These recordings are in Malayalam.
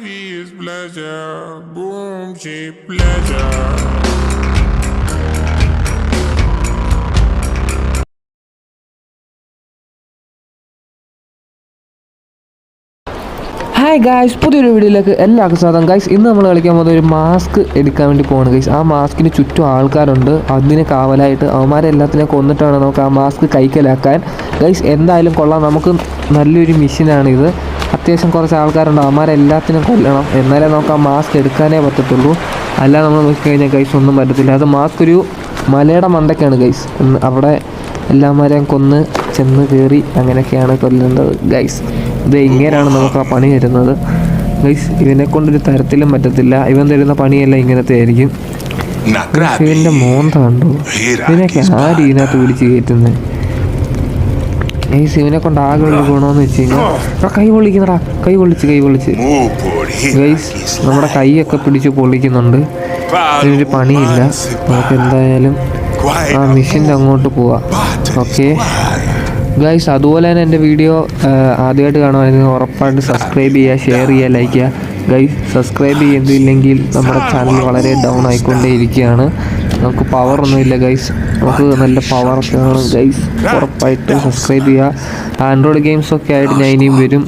be his pleasure. Boom, cheap pleasure. Hi guys പുതിയൊരു വീഡിയോയിലേക്ക് എല്ലാവർക്കും സ്വാഗതം. ഗൈസ് ഇന്ന് നമ്മൾ കളിക്കാൻ പോകുന്ന ഒരു മാസ്ക് എടുക്കാൻ വേണ്ടി പോകണം ഗൈസ് ആ മാസ്കിന് ചുറ്റും ആൾക്കാരുണ്ട്. അതിനെ കാവലായിട്ട് അവന്മാരെ എല്ലാത്തിനെ കൊന്നിട്ടാണ് നമുക്ക് ആ മാസ്ക് കൈക്കലാക്കാൻ. ഗൈസ് എന്തായാലും കൊള്ളാം. നമുക്ക് നല്ലൊരു മിഷനാണിത് അത്യാവശ്യം കുറച്ച് ആൾക്കാരുണ്ട് അവന്മാരെ എല്ലാത്തിനും കൊല്ലണം. എന്നാലേ നമുക്ക് ആ മാസ്ക് എടുക്കാനേ പറ്റത്തുള്ളൂ. അല്ലാതെ നമ്മൾ നോക്കിക്കഴിഞ്ഞാൽ ഗൈസ് ഒന്നും പറ്റത്തില്ല. അത് മാസ്ക് ഒരു മലയുടെ മണ്ടയ്ക്കാണ് ഗൈസ് അവിടെ എല്ലാവരെയും കൊന്ന് ചെന്ന് കയറി അങ്ങനെയൊക്കെയാണ് കൊല്ലേണ്ടത് ഗൈസ് ഇത് ഇങ്ങനെയാണ് നമുക്ക് ആ പണി തരുന്നത്. ഗൈസ് ഇവനെ കൊണ്ടൊരു തരത്തിലും പറ്റത്തില്ല. ഇവൻ തരുന്ന പണിയെല്ലാം ഇങ്ങനത്തെ ആയിരിക്കും. ഇവന്റെ. മോന്ത കണ്ടു ഇതിനൊക്കെ ആ ഇതിനകത്ത് പിടിച്ച് കയറ്റുന്നത് ഗൈസ് ഇവനെ കൊണ്ട് ആകെ ഉള്ള ഗുണമെന്ന് വെച്ച് കഴിഞ്ഞാൽ കൈ പൊള്ളിക്കുന്നടാ കൈ പൊള്ളിച്ച് കൈ പൊള്ളിച്ച്. ഗൈസ് നമ്മുടെ കൈയൊക്കെ പിടിച്ച് പൊള്ളിക്കുന്നുണ്ട്. ഇതിനൊരു പണിയില്ല. നമുക്ക് എന്തായാലും ആ മിഷന്റെ അങ്ങോട്ട് പോവാം. ഓക്കെ. ഗൈസ് അതുപോലെ തന്നെ എന്റെ വീഡിയോ ആദ്യമായിട്ട് കാണുവായിരുന്നു ഉറപ്പായിട്ട് സബ്സ്ക്രൈബ് ചെയ്യുക ഷെയർ ചെയ്യുക ലൈക്ക് ചെയ്യുക. ഗൈസ് സബ്സ്ക്രൈബ് ചെയ്തില്ലെങ്കിൽ നമ്മുടെ ചാനൽ വളരെ ഡൗൺ ആയിക്കൊണ്ടേ ഇരിക്കുകയാണ് നമുക്ക് പവർ ഒന്നുമില്ല ഗൈസ് നമുക്ക് നല്ല പവർ ഒക്കെ ഗൈസ് ഉറപ്പായിട്ട് സബ്സ്ക്രൈബ് ചെയ്യുക ആൻഡ്രോയിഡ് ഗെയിംസ് ഒക്കെ ആയിട്ട് ഞാൻ ഇനിയും വരും.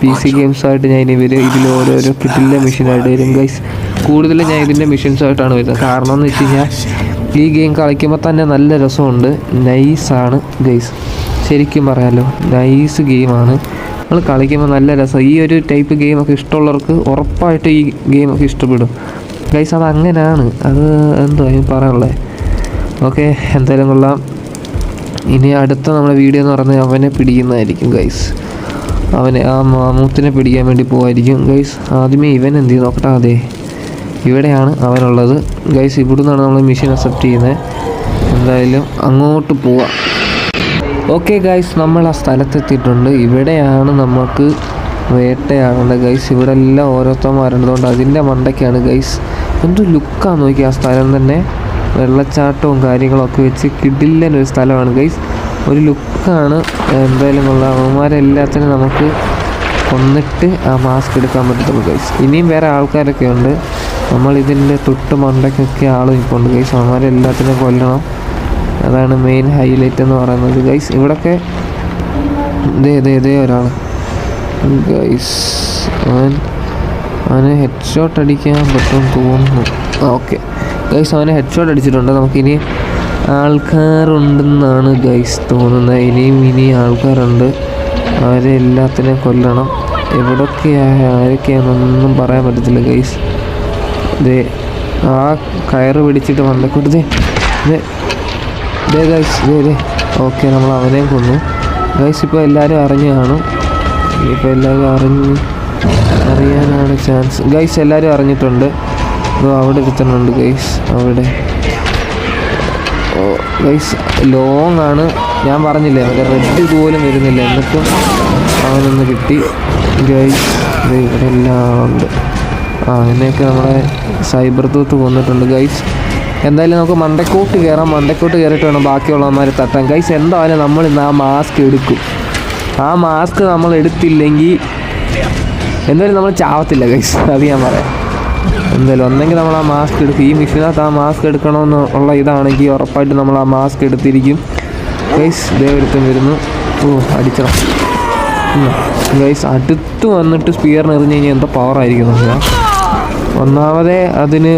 പി സി ഗെയിംസ് ആയിട്ട് ഞാൻ ഇനി വരും. ഇതിൽ ഓരോരോ കിട്ടിലെ മെഷീനായിട്ട് വരും ഗൈസ് കൂടുതലും ഞാൻ ഇതിന്റെ മെഷീൻസ് ആയിട്ടാണ് വരുന്നത്. കാരണം എന്ന് വെച്ച് കഴിഞ്ഞാൽ ഈ ഗെയിം കളിക്കുമ്പോൾ തന്നെ നല്ല രസമുണ്ട്. നൈസാണ് ഗൈസ് ശരിക്കും പറയാമല്ലോ നൈസ് ഗെയിമാണ് നമ്മൾ കളിക്കുമ്പോൾ നല്ല രസം. ഈ ഒരു ടൈപ്പ് ഗെയിമൊക്കെ ഇഷ്ടമുള്ളവർക്ക് ഉറപ്പായിട്ട് ഈ ഗെയിമൊക്കെ ഇഷ്ടപ്പെടും. ഗൈസ് അത് അങ്ങനെയാണ്. അത് എന്തോ അതിന് പറയാനുള്ളത് ഓക്കെ എന്തായാലും കൊള്ളാം. ഇനി അടുത്ത നമ്മുടെ വീഡിയോ എന്ന് പറഞ്ഞാൽ അവനെ പിടിക്കുന്നതായിരിക്കും ഗൈസ് അവനെ ആ മാമൂത്തിനെ പിടിക്കാൻ വേണ്ടി പോവായിരിക്കും ഗൈസ് ആദ്യമേ ഇവൻ എന്ത് ചെയ്യും നോക്കട്ടെ അതെ ഇവിടെയാണ് അവനുള്ളത്. ഗൈസ് ഇവിടുന്നാണ് നമ്മൾ മെഷീൻ അക്സെപ്റ്റ് ചെയ്യുന്നത്. എന്തായാലും അങ്ങോട്ട് പോവാം. ഓക്കെ ഗൈസ് നമ്മൾ ആ സ്ഥലത്തെത്തിയിട്ടുണ്ട്. ഇവിടെയാണ് നമുക്ക് വേട്ടയാടേണ്ടത് ഗൈസ് ഇവിടെ എല്ലാം ഓരോരുത്തന്മാരുള്ളതുകൊണ്ട് അതിന്റെ മണ്ടയ്ക്കാണ് ഗൈസ് എന്ത് ലുക്കാണ് നോക്കി ആ സ്ഥലം തന്നെ. വെള്ളച്ചാട്ടവും കാര്യങ്ങളൊക്കെ വെച്ച് കിടില്ലൻ ഒരു സ്ഥലമാണ്. ഗൈസ് ഒരു ലുക്കാണ്. എന്തായാലും ഉള്ള അവന്മാരെല്ലാത്തിനും നമുക്ക് കൊന്നിട്ട് ആ മാസ്ക് എടുക്കാൻ പറ്റത്തുള്ളൂ ഗൈസ്. ഇനിയും വേറെ ആൾക്കാരൊക്കെ ഉണ്ട്. നമ്മൾ ഇതിന്റെ തൊട്ട് മണ്ടയ്ക്കൊക്കെ ആളും ഇപ്പോൾ ഉണ്ട് ഗൈസ്. അവന്മാരെ എല്ലാത്തിനും കൊല്ലണം. അതാണ് മെയിൻ ഹൈലൈറ്റ് എന്ന് പറയുന്നത് ഗൈസ്. ഇവിടൊക്കെ ഇതേ ഇതേ ഇതേ ഒരാൾ ഗൈസ് അവൻ അവന് ഹെഡ് ഷോട്ട് അടിക്കാൻ പറ്റും തോന്നുന്നു. ഓക്കെ. ഗൈസ് അവന് ഹെഡ് ഷോട്ട് അടിച്ചിട്ടുണ്ട്. നമുക്കിനി ആൾക്കാരുണ്ടെന്നാണ് ഗൈസ് തോന്നുന്നത്. ഇനിയും ഇനി ആൾക്കാരുണ്ട്. അവരെ എല്ലാത്തിനെയും കൊല്ലണം. എവിടൊക്കെയാണ് ആരൊക്കെയാണെന്നൊന്നും പറയാൻ പറ്റത്തില്ല ഗൈസ് ദേ ആ കയറ് പിടിച്ചിട്ട് മണ്ടക്കൂട്ട് ദേ ദേ ഗൈസ് ദേ ദേ. ഓക്കെ നമ്മൾ അവനെയും കൊന്നു. ഗൈസ് ഇപ്പോൾ എല്ലാവരും അറിഞ്ഞു കാണും. ഇപ്പോൾ എല്ലാവരും അറിഞ്ഞ് അറിയാനാണ് ചാൻസ്. ഗൈസ് എല്ലാവരും അറിഞ്ഞിട്ടുണ്ട്. അവിടെ എടുത്തിട്ടുണ്ട് ഗൈസ് അവിടെ. ഓ ഗൈസ് ലോങ് ആണ്. ഞാൻ പറഞ്ഞില്ലേ അവന്റെ റെഡ് പോലും വരുന്നില്ല. എന്നിട്ടും അവനൊന്ന് കിട്ടി. ഗൈസ് ഇവിടെ എല്ലാം ഉണ്ട്. ആ അങ്ങനെയൊക്കെ നമ്മുടെ സൈബർ തൂത്ത് കൊന്നിട്ടുണ്ട് ഗൈസ് എന്തായാലും നമുക്ക് മണ്ടക്കോട്ട് കയറാം മണ്ടക്കോട്ട് കയറിയിട്ട് വേണം ബാക്കിയുള്ളവന്മാരെ തട്ടാൻ. ഗൈസ് എന്തായാലും നമ്മൾ ഇന്ന് ആ മാസ്ക് എടുക്കും. ആ മാസ്ക് നമ്മൾ എടുത്തില്ലെങ്കിൽ എന്തായാലും നമ്മൾ ചാവത്തില്ല ഗൈസ് അത് ഞാൻ പറയാം. എന്തായാലും ഒന്നെങ്കിൽ നമ്മൾ ആ മാസ്ക് എടുക്കും. ഈ മിഷീനകത്ത് ആ മാസ്ക് എടുക്കണമെന്ന് ഉള്ള ഇതാണെങ്കിൽ ഉറപ്പായിട്ട് നമ്മൾ ആ മാസ്ക് എടുത്തിരിക്കും. ഗൈസ് ഇതേ ഒരുത്തം വരുന്നു. ഓ അടിച്ചണം. ഗൈസ് അടുത്ത് വന്നിട്ട് സ്പിയറിന് എറിഞ്ഞ് കഴിഞ്ഞാൽ എന്താ പവറായിരിക്കും നോക്കുക ഒന്നാമതേ അതിന്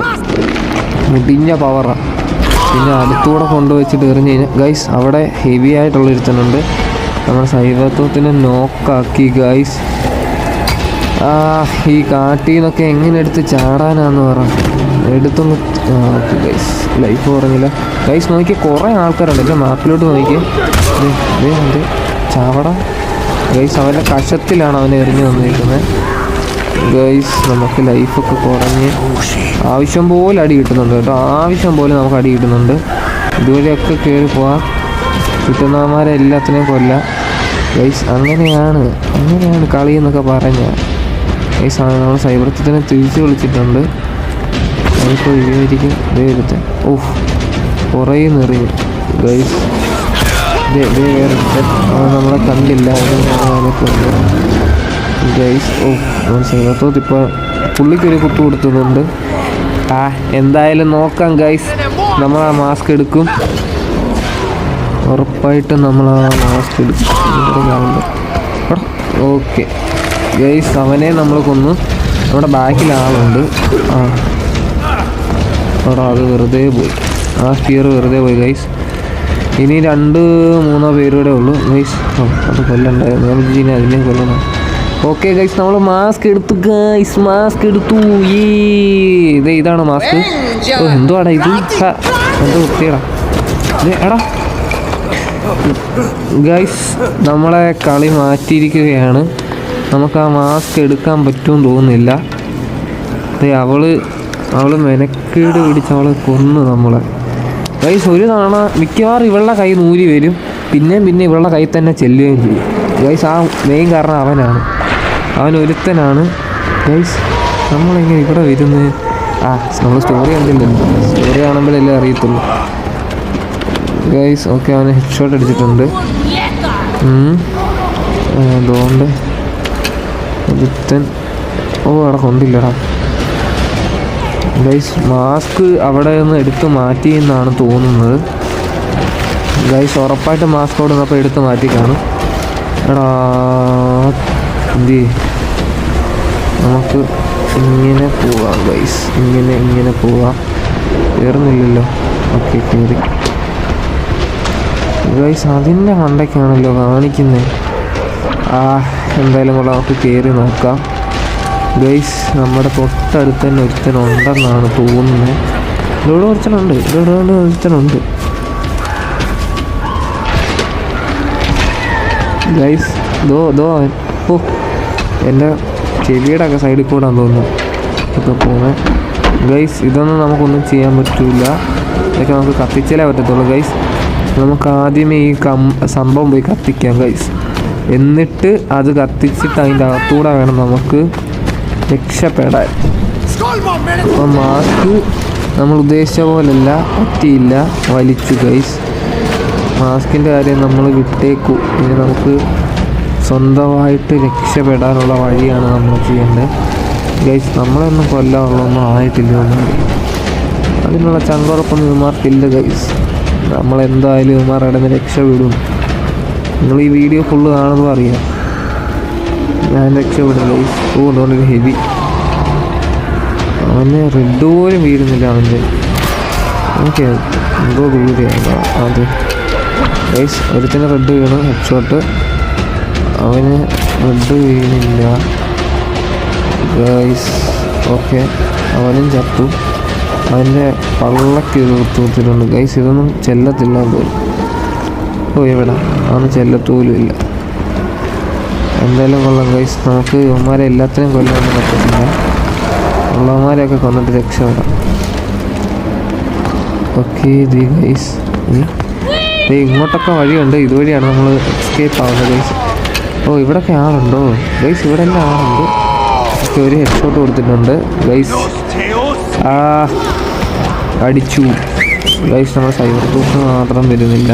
മുടിഞ്ഞ പവറാണ് പിന്നെ അടുത്തൂടെ കൊണ്ടുവച്ചിട്ട് എറിഞ്ഞു കഴിഞ്ഞാൽ ഗൈസ് അവിടെ ഹെവി ആയിട്ടുള്ള ഒരുത്തനുണ്ട്. നമ്മുടെ സൈവത്വത്തിന് നോക്കാക്കി ഗൈസ് ആ ഈ കാട്ടിൽ നിന്നൊക്കെ എങ്ങനെ എടുത്ത് ചാടാനാന്ന് പറ. എടുത്തൊന്ന് ഗൈസ് ലൈഫ് പറഞ്ഞില്ല. ഗൈസ് നോക്കി കുറേ ആൾക്കാരുണ്ട്. എന്റെ മാപ്പിലോട്ട് നോക്കി എന്ത്? ചാവട. ഗൈസ് അവന്റെ കഷത്തിലാണ് അവനെ എറിഞ്ഞു വന്നിരിക്കുന്നത്. ഗൈസ് നമുക്ക് ലൈഫൊക്കെ കുറഞ്ഞ് ആവശ്യം പോലെ അടി കിട്ടുന്നുണ്ട് കേട്ടോ. ആവശ്യം പോലെ നമുക്ക് അടി കിട്ടുന്നുണ്ട്. ഇതുവരെയൊക്കെ കയറി പോവാം. കിട്ടുന്നവന്മാരെ എല്ലാത്തിനെയും കൊല്ലാം. ഗൈസ് അങ്ങനെയാണ് അങ്ങനെയാണ് കളി എന്നൊക്കെ പറഞ്ഞ സാധനം നമ്മൾ സൈബർത്തത്തിനെ തിരിച്ച് വിളിച്ചിട്ടുണ്ട്. അതിപ്പോൾ ഇവയായിരിക്കും ദൈവത്തെ ഓഫ് കുറേ നിറയും ഗൈസ്. ഒരുത്തൻ. നമ്മളെ കണ്ടില്ല. ഗൈസ് ഓ മനസ്സിലാകത്തോത്ത് ഇപ്പോൾ പുള്ളിക്കൊരു കുത്തു കൊടുക്കുന്നുണ്ട് ആ എന്തായാലും നോക്കാം ഗൈസ്. നമ്മൾ ആ മാസ്ക് എടുക്കും. ഉറപ്പായിട്ടും നമ്മൾ ആ മാസ്ക് എടുക്കും ഓക്കെ. ഗൈസ് അവനെ നമ്മൾ കൊന്നു നമ്മുടെ ബാക്കിൽ ആളുണ്ട് ആ എടാ അത് വെറുതെ പോയി ആ സ്റ്റിയർ വെറുതെ പോയി ഗൈസ് ഇനി രണ്ട് മൂന്നോ പേരുടെ ഉള്ളൂ ഗൈസ് അത് കൊല്ലണ്ടായിരുന്നു ഞാൻ വിജയിനെ അതിനെ കൊല്ലണം ഓക്കെ ഗൈസ് നമ്മൾ മാസ്ക് എടുത്തു ഗൈസ് മാസ്ക് എടുത്തു ഈ ഇത് ഇതാണ് മാസ്ക് ഓ എന്തുവാടാ ഇത് എന്തോ വൃത്തിയടാ എടാ ഗൈസ് നമ്മളെ കളി മാറ്റിയിരിക്കുകയാണ് നമുക്ക് ആ മാസ്ക് എടുക്കാൻ പറ്റുമെന്ന് തോന്നുന്നില്ല. അവൾ അവൾ മെനക്കേട് പിടിച്ച് അവളെ കൊന്നു നമ്മളെ. ഗൈസ് ഒരു തവണ മിക്കവാറും ഇവളുടെ കൈ നൂരി വരും. പിന്നെയും പിന്നെ ഇവളുടെ കൈ തന്നെ ചെല്ലുകയും ചെയ്യും. ഗൈസ് ആ മെയിൻ കാരണം അവനാണ്. അവൻ ഒരുത്തനാണ്. ഗൈസ് നമ്മളെങ്ങനെ ഇവിടെ വരുന്നത്? ആ നമ്മൾ സ്റ്റോറി കണ്ടില്ലല്ലോ. സ്റ്റോറി കാണുമ്പോഴല്ലേ അറിയത്തുള്ളൂ. ഗൈസ് ഓക്കെ അവന് ഹെഡ് ഷോട്ട് അടിച്ചിട്ടുണ്ട് അതുകൊണ്ട് ഒരുത്തൻ ഓ അവിടെ കൊണ്ടില്ലടാ ഗൈസ് മാസ്ക് അവിടെ നിന്ന് എടുത്ത് മാറ്റി എന്നാണ് തോന്നുന്നത്. ഗൈസ് ഉറപ്പായിട്ട് മാസ്ക് അവിടെ നിന്നപ്പോൾ എടുത്ത് മാറ്റി കാണും. എടാ എന്ത് നമുക്ക് ഇങ്ങനെ പോവാം ഗൈസ് ഇങ്ങനെ ഇങ്ങനെ പോവാം. കയറുന്നില്ലല്ലോ ഓക്കെ കയറി ഗൈസ് അതിന്റെ മണ്ടയ്ക്കാണല്ലോ കാണിക്കുന്നത് ആ എന്തായാലും കൂടെ നമുക്ക് കയറി നോക്കാം. ഗൈസ് നമ്മുടെ തൊട്ടടുത്ത് തന്നെ ഒരുത്തനുണ്ടെന്നാണ് തോന്നുന്നത്. ഇവിടെ ഒരുത്തനുണ്ട്. ഇവിടെ ഒരുത്തനുണ്ട്. ഗൈസ് ദോ ദോ ഓ എന്റെ ചെവിയുടെ ഒക്കെ സൈഡിൽ കൂടെ തോന്നുന്നു. ഒക്കെ പോകുന്നത് ഗൈസ് ഇതൊന്നും നമുക്കൊന്നും ചെയ്യാൻ പറ്റില്ല ഇതൊക്കെ നമുക്ക് കത്തിച്ചാലേ പറ്റത്തുള്ളൂ ഗൈസ്. നമുക്ക് ആദ്യമേ ഈ കം സംഭവം പോയി കത്തിക്കാം ഗൈസ്. എന്നിട്ട് അത് കത്തിച്ചിട്ട് അതിന്റെ അകത്തൂടെ വേണം നമുക്ക് രക്ഷപ്പെടാൻ. അപ്പം മാസ്ക് നമ്മൾ ഉദ്ദേശിച്ച പോലല്ല പറ്റിയില്ല വലിച്ചു ഗൈസ് മാസ്കിന്റെ കാര്യം നമ്മൾ വിട്ടേക്കു. ഇനി നമുക്ക് സ്വന്തമായിട്ട് രക്ഷപ്പെടാനുള്ള വഴിയാണ് നമ്മൾ ചെയ്യേണ്ടത്. ഗൈസ് നമ്മളൊന്നും കൊല്ലാനുള്ളൊന്നും ആയിട്ടില്ല ഒന്നും. അതിനുള്ള ചങ്കുറപ്പൊന്നും ഇവന്മാർക്കില്ല ഗൈസ് നമ്മളെന്തായാലും ഇവന്മാർ ഇടന്ന് രക്ഷപ്പെടും. നിങ്ങൾ ഈ വീഡിയോ ഫുള്ള് കാണുന്നു അറിയാം. ഞാൻ രക്ഷപ്പെടുന്നു ഓ അതുകൊണ്ടൊരു ഹെവി അവന് റെഡ് പോലും വീഴുന്നില്ല അവന്റെ. ഓക്കെ എന്തോ ദൂരെയാണ് അത്. ഗൈസ് ഒരുത്തിന് റെഡ് വീണു. ഹെഡ്ഷോട്ട് അവന് റെഡ് വീണില്ല. Guys okay. അവനും ചത്തു. അവന്റെ പള്ളക്ക് തൂത്തിട്ടുണ്ട് ഗൈസ് ഇതൊന്നും ചെല്ലത്തില്ല. പോലും ഓ എവിടെ? അവന് ചെല്ലത്തൂലും ഇല്ല എന്തായാലും കൊള്ളാം കൈസ് നമുക്ക് ഇവന്മാരെ എല്ലാത്തിനും കൊല്ലാനൊന്നും പറ്റത്തില്ല. ഉള്ളവന്മാരെയൊക്കെ കൊന്നിട്ട് രക്ഷപ്പെടാം ഓക്കെ ദി ഗൈസ് ദേ ഇങ്ങോട്ടൊക്കെ വഴിയുണ്ട്. ഇതുവഴിയാണ് നമ്മൾ എസ്കേപ്പ് ആവുന്നത് ഗൈസ് ഓ ഇവിടൊക്കെ ആളുണ്ടോ? ഗൈസ് ഇവിടെ എല്ലാം ആളുണ്ട്. ഒക്കെ ഒരു ഹെഡ് ഷോട്ട് കൊടുത്തിട്ടുണ്ട് ഗൈസ് ആ അടിച്ചു. ഗൈസ് നമ്മുടെ സൈബർ ടൂസ് മാത്രം വരുന്നില്ല.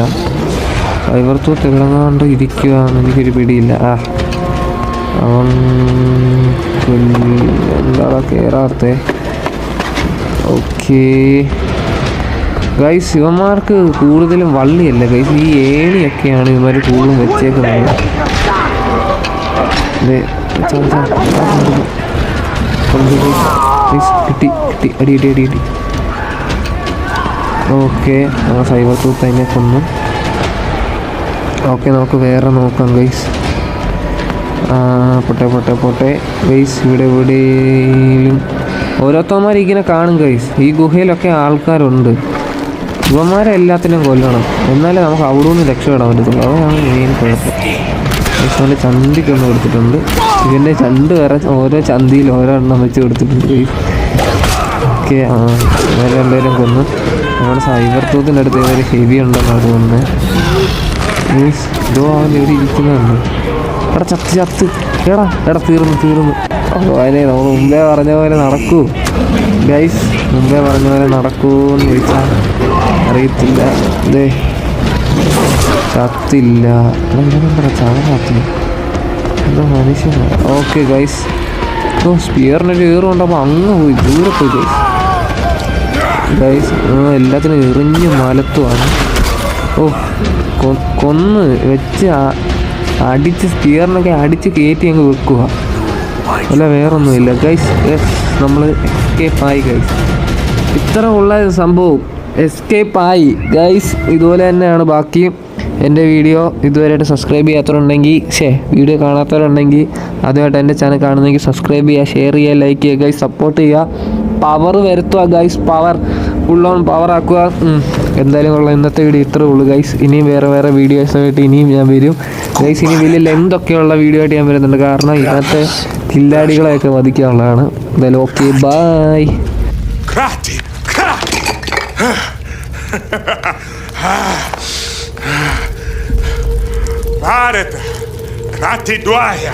സൈബർ തൂത്ത് ഇളങ്ങാണ്ട് ഇരിക്കുകയാണ് എനിക്കൊരു പിടിയില്ല. ആ. അവൻ എന്താ കയറാത്തേ ഓക്കേ. ഗൈസ് ഇവന്മാർക്ക് കൂടുതലും വള്ളിയല്ല. ഗൈസ് ഈ ഏണിയൊക്കെയാണ് ഇവന്മാർ കൂടുതലും വെച്ചേക്കുന്നത്. കിട്ടി കിട്ടി. അടി അടി അടി അടി. ഓക്കെ. സൈബർ തൂത്ത് അതിനെ കൊന്നു. ഓക്കെ നമുക്ക് വേറെ നോക്കാം ഗൈസ് പൊട്ടെ പൊട്ടെ പൊട്ടെ. ഗൈസ് ഇവിടെ എവിടെയും ഓരോരുത്തന്മാർ ഇങ്ങനെ കാണും ഗൈസ് ഈ ഗുഹയിലൊക്കെ ആൾക്കാരുണ്ട്. ഇവന്മാരെ എല്ലാത്തിനും കൊല്ലണം. എന്നാലേ നമുക്ക് അവിടെ നിന്ന് രക്ഷപ്പെടാൻ പറ്റത്തുള്ളൂ. അതാണ് മെയിൻ കുഴപ്പം. ഗൈസ് അവന്റെ ചന്തിക്കൊന്ന് കൊടുത്തിട്ടുണ്ട്. ഇതിന്റെ ചണ്ട് വേറെ ഓരോ ചന്തിയിൽ ഓരോ എണ്ണം വെച്ച് കൊടുത്തിട്ടുണ്ട് ഗൈസ് ഓക്കെ ആ ഇവരെ രണ്ടുപേരും കൊന്നു. നമ്മുടെ സൈബർ തൂത്തിന്റെ അടുത്ത് ഇവർ ഹെവി ഉണ്ടെന്നാണ് തോന്നുന്നത് മീൻസ് ഇതോ അവൻ ഇവിടെ ഇരിക്കുന്നുണ്ട്. എടാ ചത്ത് ചത്ത്. എടാ എടാ തീർന്നു തീർന്നു. അതിനെ നമ്മൾ മുമ്പേ പറഞ്ഞ പോലെ നടക്കൂ. ഗൈസ് മുമ്പേ പറഞ്ഞ പോലെ നടക്കൂന്ന് ചോദിച്ചാൽ അറിയത്തില്ല. ഇതേ ചത്തില്ല. എന്താ ഇവനെന്താ ചാകാത്ത എന്താ മനുഷ്യനാണ് ഓക്കെ ഗൈസ് ഓ സ്പിയറിനൊരു ഏറുകൊണ്ടപ്പോൾ അങ്ങ് പോയി ദൂരെ പോയി ഗൈസ് ഗൈസ് എല്ലാത്തിനും എറിഞ്ഞ് മലത്തുമാണ് ഓ കൊന്ന് വെച്ച് അടിച്ച് സ്റ്റിയറിനൊക്കെ അടിച്ച് കയറ്റി അങ്ങ് വെക്കുക. അല്ല വേറൊന്നുമില്ല. ഗൈസ് എസ് നമ്മൾ എസ്കേപ്പ് ആയി ഗൈസ് ഇത്ര ഉള്ള സംഭവം. എസ്കേപ്പ് ആയി. ഗൈസ് ഇതുപോലെ തന്നെയാണ്. ബാക്കിയും എന്റെ വീഡിയോ ഇതുവരെയായിട്ട് സബ്സ്ക്രൈബ് ചെയ്യാത്തവരുണ്ടെങ്കിൽ ഷേ വീഡിയോ കാണാത്തവരുണ്ടെങ്കിൽ ആദ്യമായിട്ട് എന്റെ ചാനൽ കാണുന്നെങ്കിൽ സബ്സ്ക്രൈബ് ചെയ്യുക ഷെയർ ചെയ്യുക ലൈക്ക് ചെയ്യുക ഗൈസ് സപ്പോർട്ട് ചെയ്യുക. പവർ വരുത്തുക guys power full on power ആക്കുക. എന്തായാലും കൊള്ളാം ഇന്നത്തെ വീഡിയോ ഇത്രേ ഉള്ളൂ ഗൈസ് ഇനിയും വേറെ വേറെ വീഡിയോസായിട്ട് ഇനിയും ഞാൻ വരും ഗൈസ് ഇനി വലിയ ലെന്തൊക്കെയുള്ള വീഡിയോ ആയിട്ട് ഞാൻ വരുന്നുണ്ട് കാരണം ഇന്നത്തെ കില്ലാടികളെയൊക്കെ വധിക്കാനുള്ളതാണ് എന്തായാലും okay bye Krati! Krati! Ah Dwaya!